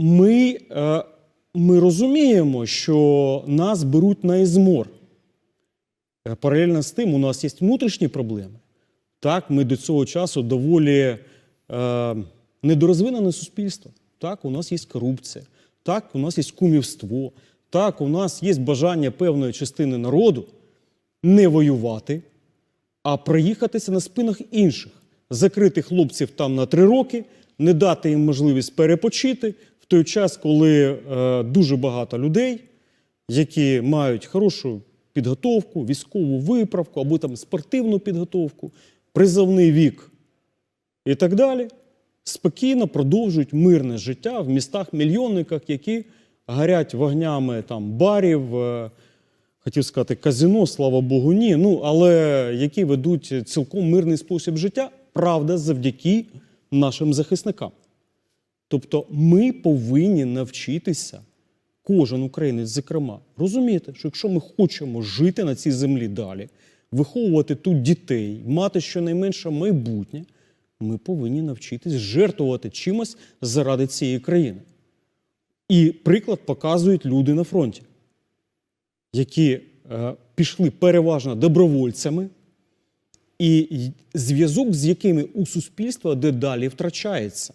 ми, е, ми розуміємо, що нас беруть на ізмор. Е, Паралельно з тим, у нас є внутрішні проблеми. Так, ми до цього часу доволі е, недорозвинене суспільство. Так, у нас є корупція, так, у нас є кумівство, так, у нас є бажання певної частини народу не воювати, а проїхатися на спинах інших, закрити хлопців там на три роки, не дати їм можливість перепочити той час, коли е, дуже багато людей, які мають хорошу підготовку, військову виправку або там спортивну підготовку, призовний вік і так далі, спокійно продовжують мирне життя в містах-мільйонниках, які горять вогнями там барів. е, хотів сказати казино, слава Богу, ні. Ну, але які ведуть цілком мирний спосіб життя, правда, завдяки нашим захисникам. Тобто ми повинні навчитися, кожен українець, зокрема, розуміти, що якщо ми хочемо жити на цій землі далі, виховувати тут дітей, мати щонайменше майбутнє, ми повинні навчитись жертвувати чимось заради цієї країни. І приклад показують люди на фронті які е, пішли переважно добровольцями, і зв'язок з якими у суспільства дедалі втрачається.